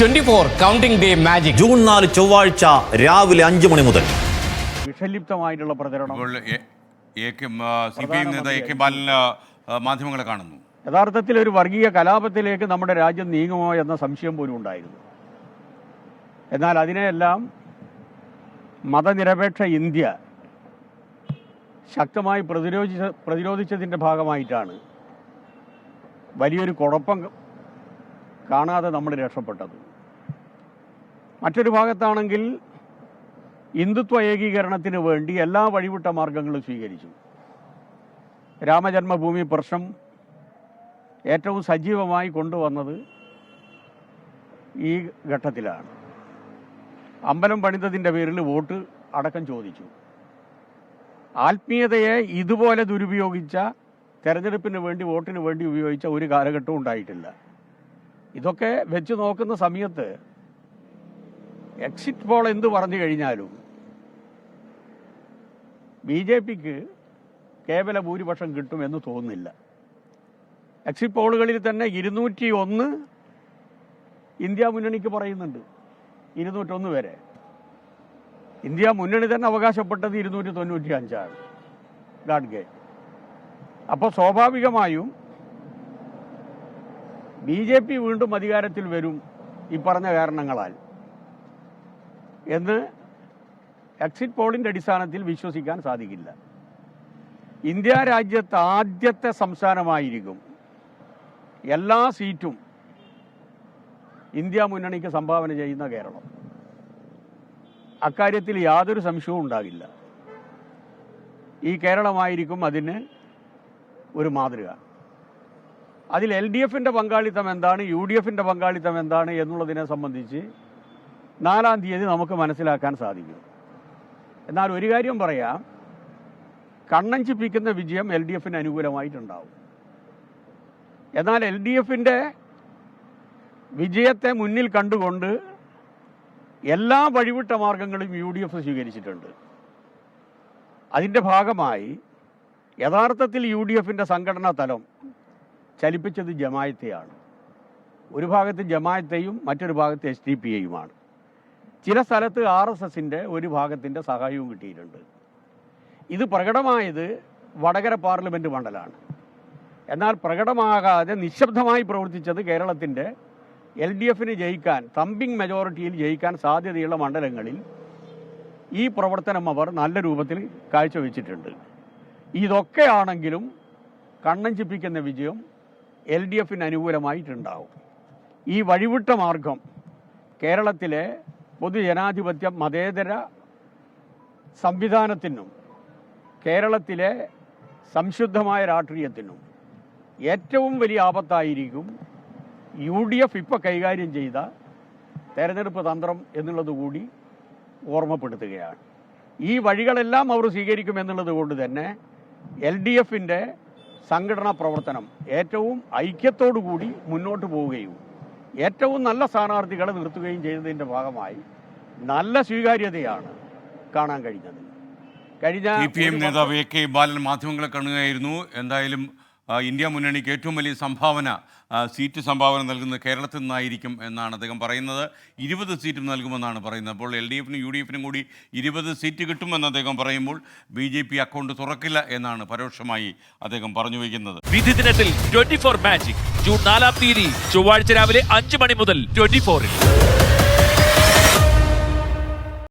Twenty four counting day magic. June നാല് ചൊവ്വാഴ്ച രാവിലെ അഞ്ചു മണി മുതൽ. വിഷലിപ്തമായിട്ടുള്ള പ്രചരണം. ഇപ്പോൾ A- A K C P I നേതാവ് എ കെ ബാലന് ആ, മാധ്യമങ്ങളെ കാണുന്നു. യഥാർത്ഥത്തിൽ ഒരു വർഗീയ കലാപത്തിലേക്ക് നമ്മുടെ രാജ്യം നീങ്ങുമോ എന്ന സംശയം പോലും ഉണ്ടായിരുന്നു. എന്നാൽ അതിനെയെല്ലാം മതനിരപേക്ഷ ഇന്ത്യ ശക്തമായി പ്രതിരോധിച്ച പ്രതിരോധിച്ചതിന്റെ ഭാഗമായിട്ടാണ് വലിയൊരു കുഴപ്പം കാണാതെ നമ്മൾ രക്ഷപ്പെട്ടത്. മറ്റൊരു ഭാഗത്താണെങ്കിൽ ഹിന്ദുത്വ ഏകീകരണത്തിന് വേണ്ടി എല്ലാ വഴിവിട്ട മാർഗങ്ങളും സ്വീകരിച്ചു. രാമജന്മഭൂമി പ്രശ്നം ഏറ്റവും സജീവമായി കൊണ്ടുവന്നത് ഈ ഘട്ടത്തിലാണ്. അമ്പലം പണിതതിന്റെ പേരിൽ വോട്ട് അടക്കം ചോദിച്ചു. ആത്മീയതയെ ഇതുപോലെ ദുരുപയോഗിച്ച തെരഞ്ഞെടുപ്പിന് വേണ്ടി വോട്ടിന് വേണ്ടി ഉപയോഗിച്ച ഒരു കാലഘട്ടവും ഉണ്ടായിട്ടില്ല. ഇതൊക്കെ വെച്ച് നോക്കുന്ന സമയത്ത് എക്സിറ്റ് പോൾ എന്ത് പറഞ്ഞു കഴിഞ്ഞാലും ബി ജെ പിക്ക് കേവല ഭൂരിപക്ഷം കിട്ടുമെന്ന് തോന്നുന്നില്ല. എക്സിറ്റ് പോളുകളിൽ തന്നെ ഇരുന്നൂറ്റി ഒന്ന് ഇന്ത്യ മുന്നണിക്ക് പറയുന്നുണ്ട്. ഇരുന്നൂറ്റൊന്ന് വരെ ഇന്ത്യ മുന്നണി തന്നെ അവകാശപ്പെട്ടത് ഇരുന്നൂറ്റി തൊണ്ണൂറ്റി അഞ്ചാണ് ഗാഡ്ഗെ. അപ്പോൾ സ്വാഭാവികമായും ബി ജെ പി വീണ്ടും അധികാരത്തിൽ വരും ഈ പറഞ്ഞ കാരണങ്ങളാൽ. എന്ന് എക്സിറ്റ് പോളിന്റെ അടിസ്ഥാനത്തിൽ വിശ്വസിക്കാൻ സാധിക്കില്ല. ഇന്ത്യ രാജ്യത്ത് ആദ്യത്തെ സംസ്ഥാനമായിരിക്കും. എല്ലാ സീറ്റും ഇന്ത്യ മുന്നണിക്ക് സംഭാവന ചെയ്യുന്ന കേരളം. അക്കാര്യത്തിൽ യാതൊരു സംശയവും ഉണ്ടാകില്ല. ഈ കേരളമായിരിക്കും അതിന് ഒരു മാതൃക. അതിൽ എൽ ഡി എഫിന്റെ പങ്കാളിത്തം എന്താണ് യു ഡി എഫിന്റെ പങ്കാളിത്തം എന്താണ് എന്നുള്ളതിനെ സംബന്ധിച്ച് നാലാം തീയതി നമുക്ക് മനസ്സിലാക്കാൻ സാധിക്കും. എന്നാൽ ഒരു കാര്യം പറയാം കണ്ണഞ്ചിപ്പിക്കുന്ന വിജയം എൽ ഡി എഫിന് അനുകൂലമായിട്ടുണ്ടാവും. എന്നാൽ എൽ ഡി എഫിന്റെ വിജയത്തെ മുന്നിൽ കണ്ടുകൊണ്ട് എല്ലാ വഴിവിട്ട മാർഗങ്ങളും യു ഡി എഫ് സ്വീകരിച്ചിട്ടുണ്ട്. അതിന്റെ ഭാഗമായി യഥാർത്ഥത്തിൽ യു ഡി എഫിന്റെ സംഘടനാ തലം ചലിപ്പിച്ചത് ജമായത്തെയാണ്. ഒരു ഭാഗത്ത് ജമായത്തെയും മറ്റൊരു ഭാഗത്ത് എസ് ഡി പി എയുമാണ് ചില സ്ഥലത്ത് ആർ എസ് എസിന്റെ ഒരു ഭാഗത്തിന്റെ സഹായവും കിട്ടിയിട്ടുണ്ട്. ഇത് പ്രകടമായത് വടകര പാർലമെന്റ് മണ്ഡലമാണ് എന്നാൽ പ്രകടമാകാതെ നിശബ്ദമായി പ്രവർത്തിച്ചത് കേരളത്തിന്റെ എൽ ഡി എഫിന് ജയിക്കാൻ തമ്പിങ് മെജോറിറ്റിയിൽ ജയിക്കാൻ സാധ്യതയുള്ള മണ്ഡലങ്ങളിൽ ഈ പ്രവർത്തനം അവർ നല്ല രൂപത്തിൽ കാഴ്ചവെച്ചിട്ടുണ്ട്. ഇതൊക്കെയാണെങ്കിലും കണ്ണഞ്ചിപ്പിക്കുന്ന വിജയം എൽ ഡി എഫിന് അനുകൂലമായിട്ടുണ്ടാവും. ഈ വഴിവിട്ട മാർഗം കേരളത്തിലെ പൊതുജനാധിപത്യ മതേതര സംവിധാനത്തിനും കേരളത്തിലെ സംശുദ്ധമായ രാഷ്ട്രീയത്തിനും ഏറ്റവും വലിയ ആപത്തായിരിക്കും യു ഡി എഫ് ഇപ്പോൾ കൈകാര്യം ചെയ്ത തെരഞ്ഞെടുപ്പ് തന്ത്രം എന്നുള്ളതുകൂടി ഓർമ്മപ്പെടുത്തുകയാണ്. ഈ വഴികളെല്ലാം അവർ സ്വീകരിക്കുമെന്നുള്ളത് കൊണ്ട് തന്നെ എൽ ഡി എഫിന്റെ സംഘടനാ പ്രവർത്തനം ഏറ്റവും ഐക്യത്തോടു കൂടി മുന്നോട്ട് പോവുകയും ഏറ്റവും നല്ല സ്ഥാനാർത്ഥികളെ നിർത്തുകയും ചെയ്തതിന്റെ ഭാഗമായി നല്ല സ്വീകാര്യതയാണ് കാണാൻ കഴിഞ്ഞത്. കഴിഞ്ഞ സി പി എം നേതാവ് എ കെ ബാലൻ മാധ്യമങ്ങളെ കാണുകയായിരുന്നു. എന്തായാലും ഇന്ത്യ മുന്നണിക്ക് ഏറ്റവും വലിയ സംഭാവന സീറ്റ് സംഭാവന നൽകുന്നത് കേരളത്തിൽ നിന്നായിരിക്കും എന്നാണ് അദ്ദേഹം പറയുന്നത്. ഇരുപത് സീറ്റും നൽകുമെന്നാണ് പറയുന്നത്. അപ്പോൾ എൽ ഡി എഫിനും യു ഡി എഫിനും കൂടി ഇരുപത് സീറ്റ് കിട്ടുമെന്ന് അദ്ദേഹം പറയുമ്പോൾ ബി ജെ പി അക്കൗണ്ട് തുറക്കില്ല എന്നാണ് പരോക്ഷമായി അദ്ദേഹം പറഞ്ഞു വയ്ക്കുന്നത്. വിധി ദിനത്തിൽ ട്വന്റി ഫോർ മാജിക്. ജൂൺ നാലാം തീയതി ചൊവ്വാഴ്ച രാവിലെ അഞ്ച് മണി മുതൽ ട്വന്റി ഫോറിൽ.